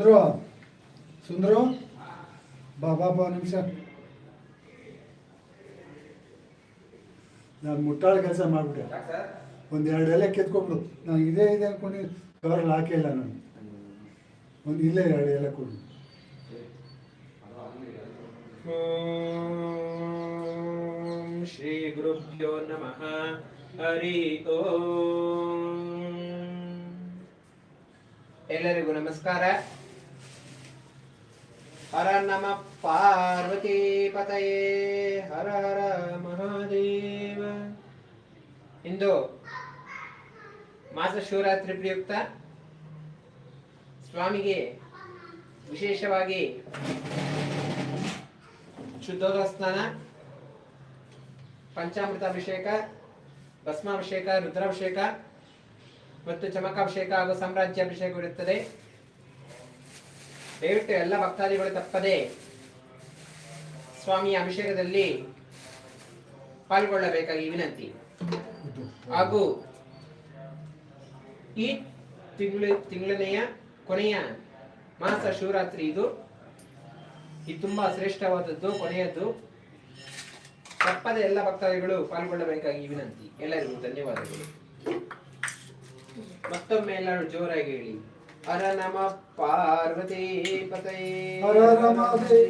ಸುಂದ್ರು? ಸುಂದ್ರು? ಬಾಬಾ ಬಾ ಬಾ ನಿಮಿಷ. ನಾನು ಮುಟ್ಟಾಳ ಕೆಲಸ ಮಾಡಿಬಿಟ್ಟೆ. ಒಂದು ಎರಡು ಎಲೆ ಕಿತ್ಕೊಂಡ್ಬಿಡು. ನಾನು ಇದೇ ಇದೆ ಅನ್ಕೊಂಡು ಕವರಲ್ಲಿ ಹಾಕಿಲ್ಲ ನಾನು. ಒಂದು ಇಲ್ಲೇ ಎರಡು ಎಲೆ ಕೊಡು. ಓಂ ಶ್ರೀ ಗುರುಭ್ಯೋ ನಮಃ. ಹರಿ ಓಂ. ಎಲ್ಲರಿಗೂ ನಮಸ್ಕಾರ. ಹರ ನಮ ಪಾರ್ವತಿ ಪತಯೇ ಹರ ಹರ ಮಹಾದೇವ ಇಂದು ಮಾಸ ಶಿವರಾತ್ರಿ ಪ್ರಯುಕ್ತ ಸ್ವಾಮಿಗೆ ವಿಶೇಷವಾಗಿ ಶುದ್ಧೋದಕ ಸ್ನಾನ ಪಂಚಾಮೃತಾಭಿಷೇಕ, ಭಸ್ಮಾಭಿಷೇಕ, ರುದ್ರಾಭಿಷೇಕ ಮತ್ತು ಚಮಕಾಭಿಷೇಕ ಹಾಗೂ ಸಾಮ್ರಾಜ್ಯಾಭಿಷೇಕ ಇರುತ್ತದೆ ದಯವಿಟ್ಟು ಎಲ್ಲ ಭಕ್ತಾದಿಗಳು ತಪ್ಪದೆ ಸ್ವಾಮಿಯ ಅಭಿಷೇಕದಲ್ಲಿ ಪಾಲ್ಗೊಳ್ಳಬೇಕಾಗಿ ವಿನಂತಿ. ಹಾಗೂ ಈ ತಿಂಗಳು, ತಿಂಗಳನೆಯ ಕೊನೆಯ ಮಾಸ ಶಿವರಾತ್ರಿ ಇದು. ಇದು ತುಂಬಾ ಶ್ರೇಷ್ಠವಾದದ್ದು, ಕೊನೆಯದ್ದು. ತಪ್ಪದೆ ಎಲ್ಲ ಭಕ್ತಾದಿಗಳು ಪಾಲ್ಗೊಳ್ಳಬೇಕಾಗಿ ವಿನಂತಿ. ಎಲ್ಲರಿಗೂ ಧನ್ಯವಾದಗಳು. ಮತ್ತೊಮ್ಮೆ ಎಲ್ಲರೂ ಜೋರಾಗಿ ಹೇಳಿ. हर नम पार्वती पते हर नमदे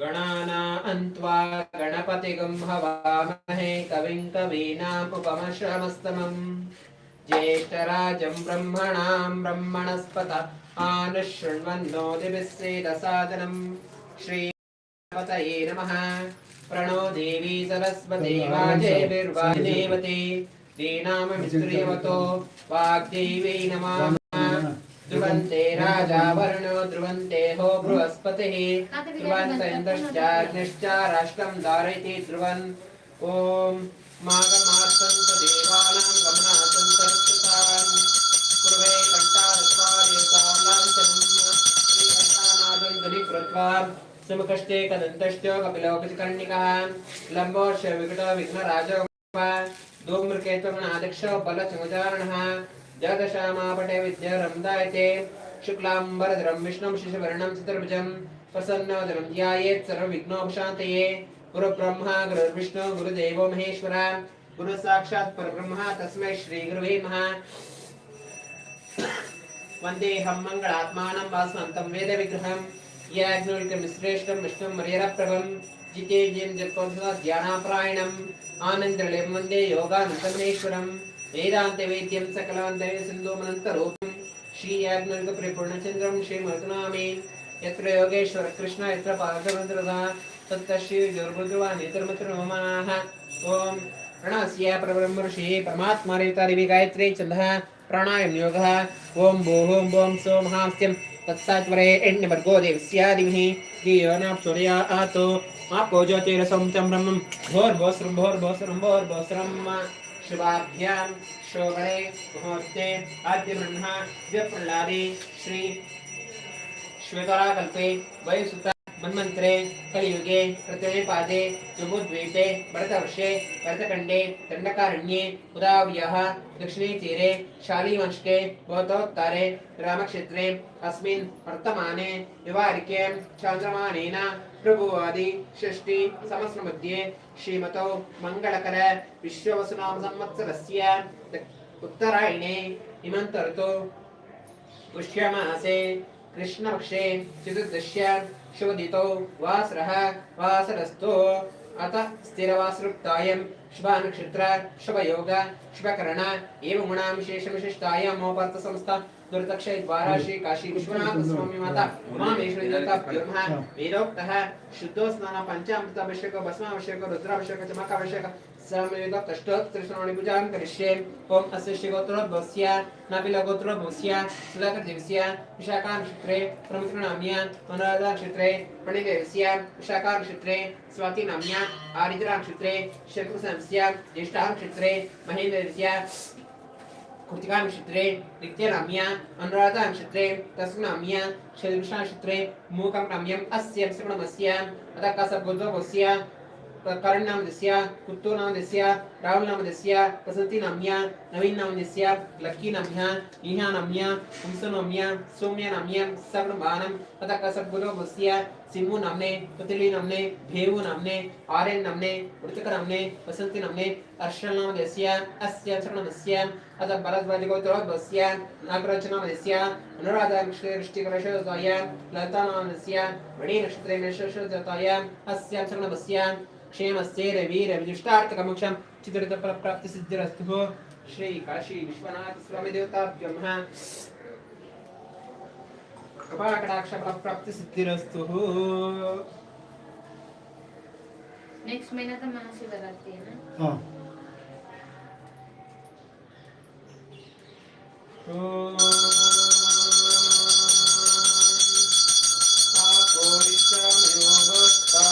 गणाना अन्त्वा गणपतिगं हवामहे कविं कवीनामुपमश्रमस्तमम्। ज्येष्ठराजं ब्रह्मणां ब्रह्मणस्पत आनुशृण्वन्नो दिभिः श्री नमः। प्रणो देवी सरस्वती वाजेभिर्वाजेवते दीनाममिस्त्रियवतो वाग्देवी नमः। ध्रुवन्ते राजा वर्णो ध्रुवन्ते हो बृहस्पतिः। ध्रुवन्त इन्द्रश्चाग्निश्च राष्ट्रं धारयति ध्रुवन्। ॐ माघमासन्त देवानां गमनासन्तस्तान् कुर्वे कण्ठारस्वार्यतालाञ्चनम् श्रीकण्ठानादं कृत्वा सुमुखश्चे कदन्तश्च कपिलोकचिकर्णिकः लम्बोर्ष विकटो विघ्नराजो धूम्रकेतुर्नादक्ष बलचमुचारणः जगदशामापटे विद्यारम्दायते शुक्लाम्बरधरं विष्णुं शिशुवर्णं चतुर्भुजं। ध्यायेत् सर्वविघ्नोपशान्तये। गुरुब्रह्मा, गुरुर्विष्णु महेश्वर। गुरु साक्षात् तस्मै नमः। मङ्गलात्मानं वासन्तं याज्ञवल्क्यमिश्रेष्ठं विष्णुं मर्यरप्रभं जितेन्द्रियं जत्कोत्सव ध्यानापरायणम् आनन्दनिलयं वंदे योगानन्दमेश्वरं वेदान्तवेद्यं सकलवन्दे सिन्धुमनन्तरूपं श्रीयाज्ञवल्क्यपरिपूर्णचन्द्रं श्रीमरुतनामे यत्र योगेश्वर कृष्ण यत्र नेत्रमत्रममाः ॐ प्रणस्य परब्रह्मऋषि परमात्मारेतारिवि गायत्री छन्दः प्राणायाम योगः ॐ भूः ॐ सोमहास्यं तत्सात्वरे एण्यवर्गो देवस्यादिभिः न प्रचोदयात् आपो ज्योतिरसं चं ब्रह्मं। भोर्भोस्रं भोर्भोस्रं भोर्भोस्रं। शुभाभ्यां शोभरे मुहूर्ते आद्यब्रह्म द्व्यप्रह्लादे श्री श्वेतराकल्पे वयुसुत मन्मन्त्रे कलियुगे प्रत्ययपादे जम्बूद्वीपे भरतवर्षे भरतखण्डे दण्डकारण्ये उदाव्यः दक्षिणे तीरे शालीवंशके भवतोत्तरे रामक्षेत्रे अस्मिन् वर्तमाने विवारिके चान्द्रमानेन प्रभुवादि षष्टि सहस्रमध्ये श्रीमतौ मङ्गलकर विश्ववसुनाम संवत्सरस्य उत्तरायणे इमन्तर्तो पुष्यमासे कृष्णपक्षे चतुर्दश्य शुभदितौ वासरः वासरस्थो। अत स्थिरवासरुक्तायं शुभनक्षत्र शुभयोग शुभकरण एवं गुणां विशेषविशिष्टायामोपर्त संस्था दुर्दक्षय द्वारा श्री काशी विश्वनाथ स्वामी माता उमामेश्वरी देवता ब्रह्म वेदोक्तः शुद्धो स्नान पंचामृताभिषेक भस्माभिषेक रुद्राभिषेक चमकाभिषेक समवेद तष्टोत्तरश्रवणि पूजां करिष्ये ओम अस्य श्रीगोत्रोद्भवस्य नबिलगोत्रोद्भवस्य सुधाकरदेवस्य विशाखानक्षत्रे प्रमुखनाम्या अनुराधानक्षत्रे प्रणिदेवस्य विशाखानक्षत्रे स्वातिनाम्या आरिद्रानक्षत्रे शङ्कुसंस्य ज्येष्ठानक्षत्रे महेन्द्रस्य कृतिकानक्षत्रे नित्यनाम्या अनुराधानक्षत्रे तस्मिन्नाम्या शैलकृष्णनक्षत्रे मूकं नाम्यम् अस्य श्रवणमस्य अतः कसर्गोद्भवस्य करण नाम दस्य कुत्तो नाम दस्य राहुल नाम दस्य बसंती नाम्या नवीन नाम दस्य लक्की नाम्या इहा नाम्या हुंसो नाम्या सौम्य नाम्या सर्वमानम तथा कसबुलो बस्य सिमू नामने पतिली नामने भेवु नामने आर्यन नामने वृतक नामने बसंती नामने अर्शल नाम दस्य अस्य शरणमस्य अतः भरद्वाज गोत्रोद्भवस्य नागराज नाम दस्य अनुराधा वृष्टिकरशोदय लता नाम दस्य मणि नक्षत्रे नक्षत्रजाताय अस्य शरणमस्य क्षेमस्य क्षेमस्यैरवीरविदुष्टार्थकमोक्षं चित्रतफलप्राप्तिसिद्धिरस्तुः श्रीकाशीविश्वनाथस्वामिदेवताभ्यो नमः कपालकटाक्षफलप्राप्तिसिद्धिरस्तुः नेक्स्ट महीना तो महाशिवरात्रि है ना हाँ तो... Stop.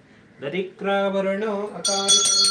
दरिक्रावरणो अकारितम्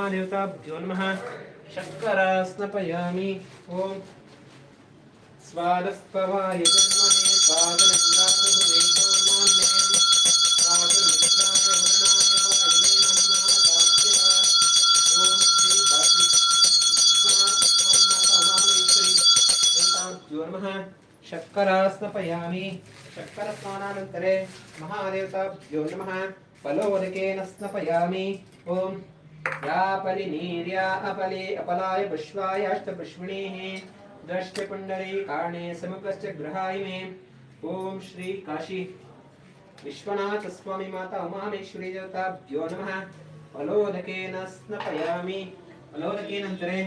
महादेवताभ्यो नमः शर्करा स्नपयामि ॐ स्वादस्पवाय जन्मने शर्करा स्नपयामि शर्करस्नानानन्तरे महादेवताभ्यो नमः फलोदकेन स्नपयामि ॐ यापलिनीर्या अपले अपलाय पुष्पायाष्टपुष्पिणीः दृष्टपुण्डरी काणे समुखश्च गृहाय मे ॐ श्री काशी। विश्वनाथ माता उमामेश्वरी देवताभ्यो नमः। फलोदकेन स्नपयामि। फलोदकेनन्तरे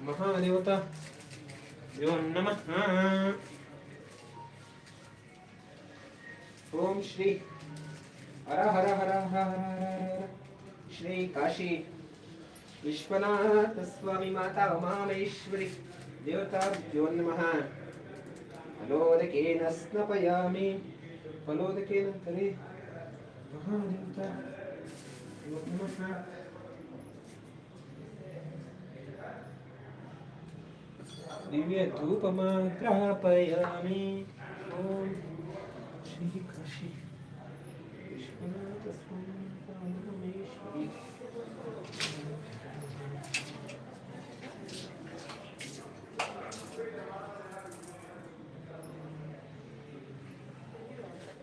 महादेवता यो नमः। ओम श्री हर हर हर हर हर हर। हर श्री काशी। विश्वनाथ स्वामी माता उमामेश्वरी। देवताभ्यो नमः। फलोदकेन स्नपयामि। फलोदकेन तरे। महादेवता। नमः ॐ श्री काशी विश्वनाथ स्वामी परमेश्वरी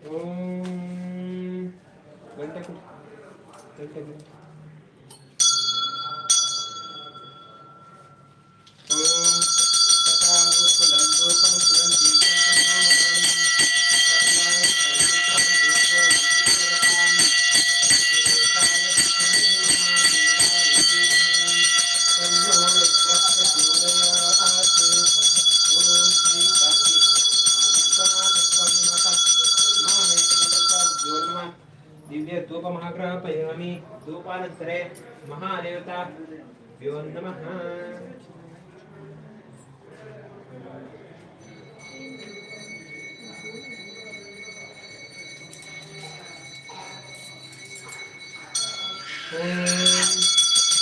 ॐ घंटा कुठे दिव्य धूप महाग्रहपयामि धूपानन्तरे महादेवता। नमः।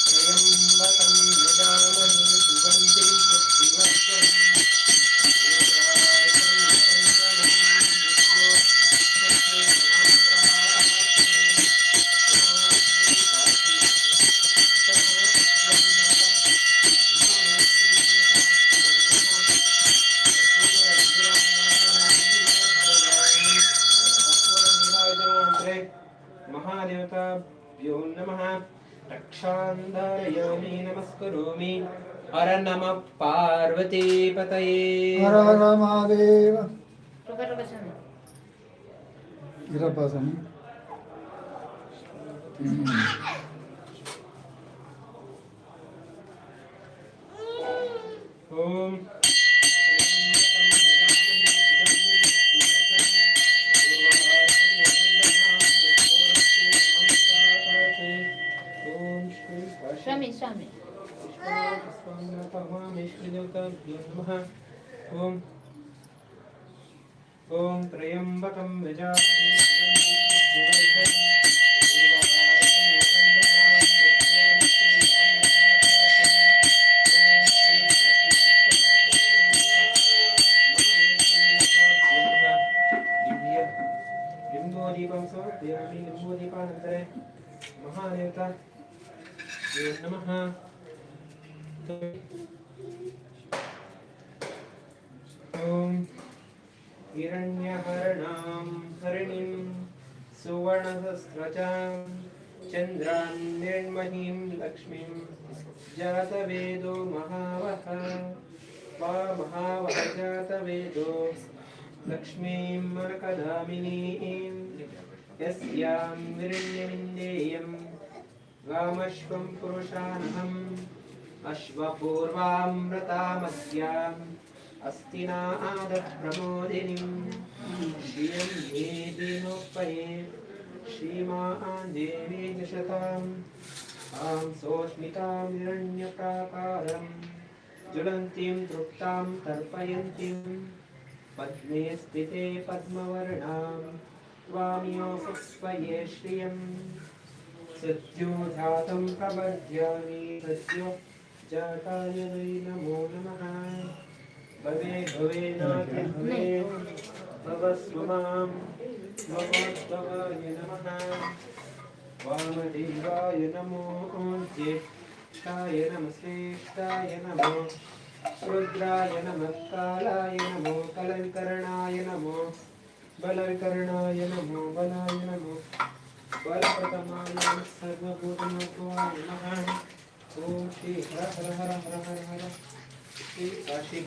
त्र्यम्बकं यजामहे सुगन्धिं नमः रक्षान्धारयामि नमस्करोमि हर नमः पार्वतीपतये हर हर महादेव ಇರಪ್ಪಾಸನ ಓಂ ॐ ॐ त्र्यम्बकं लिम्बोदीपं समर्पयामि लिम्बोदीपानन्तरे महादेवता नमः ॐ हिरण्यहरणां हरिणीं, सुवर्णसहस्रजां चन्द्रां निर्महीं लक्ष्मीं, जातवेदो महावः महावः जातवेदो लक्ष्मीं मरकदामिनीं यस्यां विरण्यमिन्देयं गामश्वं पुरुषानहम् अश्वपूर्वामृतामस्याम् अस्तिना आदप्रमोदिनीं श्रियं देवीनोपये श्रीमा देवी दशताम् आं सोऽस्मितां हिरण्यप्राकारं ज्वलन्तीं तृप्तां तर्पयन्तीं। पद्मे स्थिते पद्मवर्णां त्वामियोऽसस्वये श्रियम्। सत्योधातं प्रपद्यामि सत्यो जाताय नमो नमः। भवे भवेनाति भवे भवस्व माँ भवद्भवाय नमः। वामदेवाय नमो ज्येष्ठाय नमश्रेष्ठाय नमो रुद्राय नमः कालाय नमो कलविकरणाय नमो बलविकरणाय नमो बलाय नमो बलप्रथमाय नमः सर्वभूतमत्वाय नमः। ॐ श्री हर हर हर हर हर हर। Shri Kashi.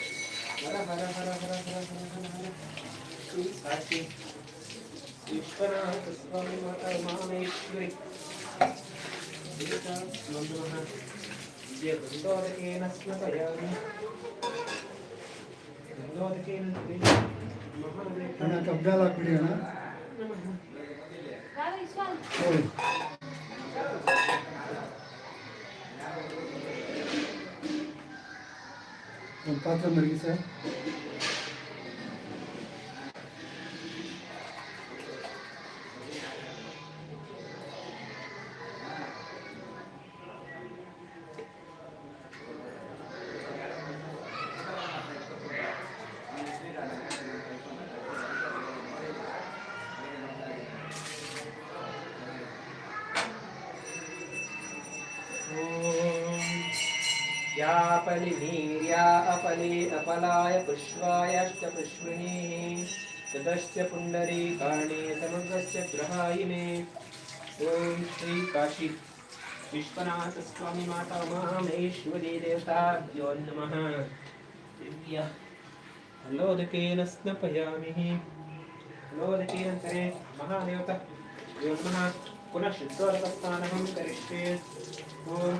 Vai lá, vai lá, vai lá, vai lá, vai lá, vai lá, vai lá, vai lá. Aqui. Esperança, só me matar uma mente. Deita, mandona. Deita, vitória que nasce na palhada. Vitória que nasce na palhada. Ana Cabela Pirena. Vai, Oi. पात्र मडगी साहेब यापलिवीर्या अपले apply पुष्पायश्च पुष्मिणीः ततश्च पुण्डरीकाणे समुद्रस्य ग्रहायिने। ॐ श्रीकाशी। विश्वनाथस्वामी माता देवताभ्यो नमः। दिव्यः। लोदकेन स्नपयामि। लोदकेनन्तरे महादेवतः। योग्मः पुनः शुद्धोदकस्नानहं करिष्ये। ॐ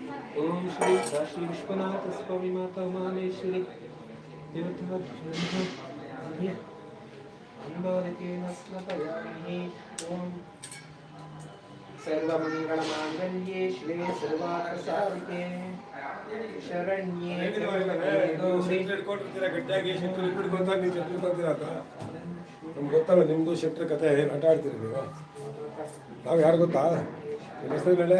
ಓಂ ಶ್ರೀ ವಿಶ್ವನಾಥ ಸ್ವಾಮಿ ಮಾತಾ ಮಾನೇಶ್ವರಿ ಓಂ सर्वमङ्गलमाङ्गल्ये श्री ನಮ್ಗೆ ಗೊತ್ತಲ್ಲ ನಿಮ್ಮದು ಶೆಟ್ರ ಕತೆ ಆಟ ಆಡ್ತಿರ್ಬೇಕು ನಾವು ಯಾರು ಗೊತ್ತಾ? ಹೆಸರು ಹೇಳಿ.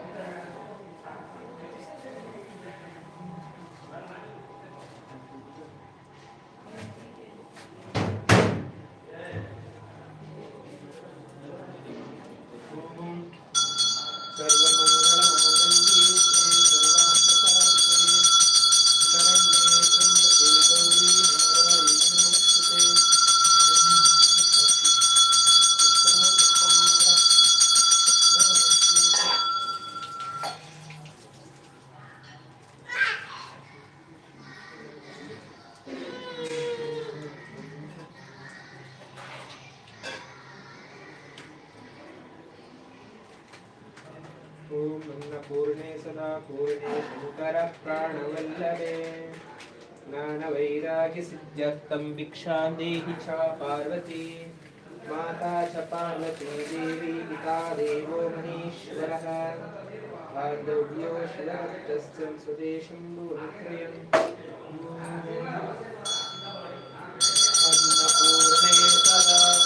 भिक्षां देहि च पार्वती। माता च पार्वती देवी पिता देवो महेश्वरः। स्वदेशं भूमित्रयम् अन्नपूर्णे सदा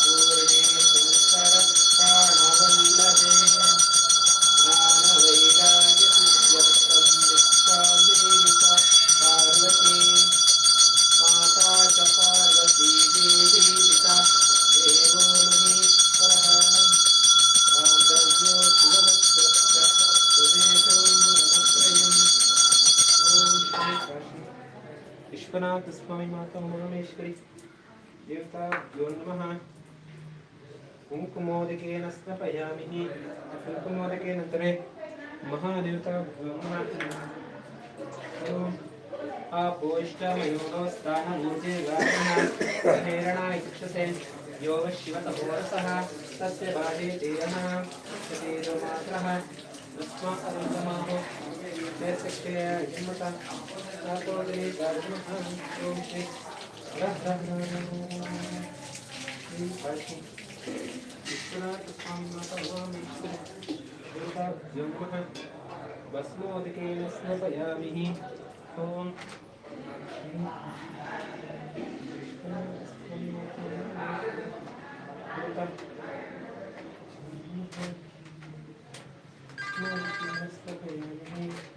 विश्वनाथ स्वामी माता उमामेश्वरी देवताभ्यो नमः कुङ्कुमोदकेन स्नपयामि कुङ्कुमोदकेन तरे महादेवताभ्यो नमः ॐ आपोष्टमयो स्थानमूर्जे गायणाय चक्षसे योग शिवतपोरसः तस्य बाधे तेरः तेजोमात्रः तस्मात्माहो देशक्षय हिम्मता तापोदे भस्मोदकेन स्नपयामि ॐ श्री काशी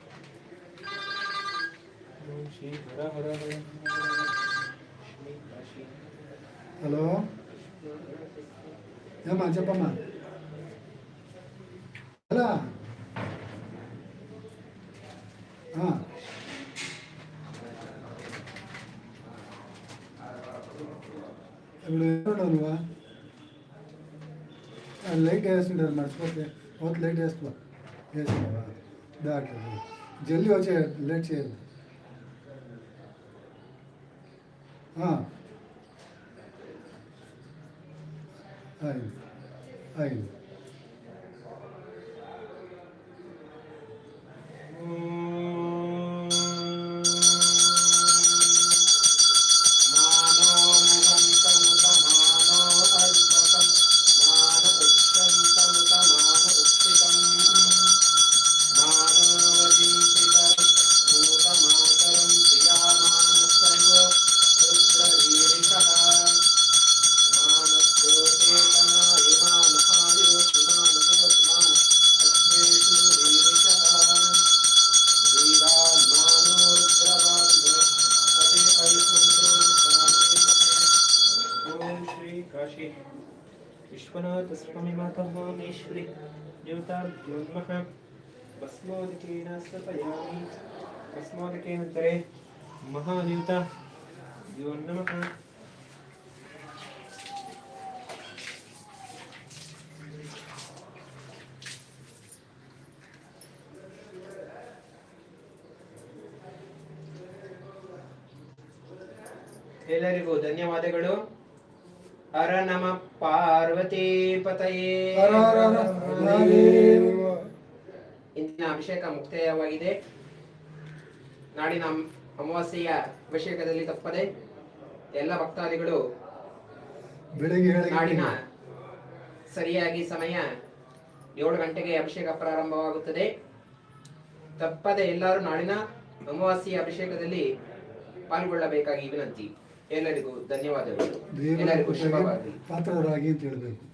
హలో ఏమా చెప్పమ్మా ఎలా ఆ. ఇప్పుడు ఎక్కడున్నావు నువ్వా ఆ, లైట్ వేస్తుంటారు మర్చిపోతే అవతల లైట్ వేసుకో వేసుకున్నావా దాంట్లో జల్దీ వచ్చే లేట్ చేయాలి ああはい。はい。ಭುವನೇಶ್ವರಿ ದ್ಯೂತಾಂ ದ್ಯೋನ್ಮಃ ಭಸ್ಮೋದಕೇನ ಸ್ವಪಯಾಮಿ. ಭಸ್ಮೋದಕೇನಂದರೆ ಮಹಾದ್ಯೂತ ದ್ಯೋನ್ನಮಃ ಎಲ್ಲರಿಗೂ ಧನ್ಯವಾದಗಳು. ಹರ ನಮ ಪಾರ್ವತಿ ಪತಯೇ. ಇಂದಿನ ಅಭಿಷೇಕ ಮುಕ್ತಾಯವಾಗಿದೆ. ನಾಡಿನ ಅಮ್- ಅಮಾವಾಸ್ಯೆಯ ಅಭಿಷೇಕದಲ್ಲಿ ತಪ್ಪದೆ ಎಲ್ಲ ಭಕ್ತಾದಿಗಳು ನಾಡಿನ ಸರಿಯಾಗಿ ಸಮಯ ಏಳು ಗಂಟೆಗೆ ಅಭಿಷೇಕ ಪ್ರಾರಂಭವಾಗುತ್ತದೆ. ತಪ್ಪದೆ ಎಲ್ಲರೂ ನಾಡಿನ ಅಮಾವಾಸ್ಯೆಯ ಅಭಿಷೇಕದಲ್ಲಿ ಪಾಲ್ಗೊಳ್ಳಬೇಕಾಗಿ ವಿನಂತಿ. ಎಲ್ಲರಿಗೂ ಧನ್ಯವಾದಗಳು. ಎಲ್ಲರಿಗೂ ಶುಭವಾಗಲಿ. ಪಾತ್ರರಾಗಿ ಅಂತ ಹೇಳ್ಬೇಕು.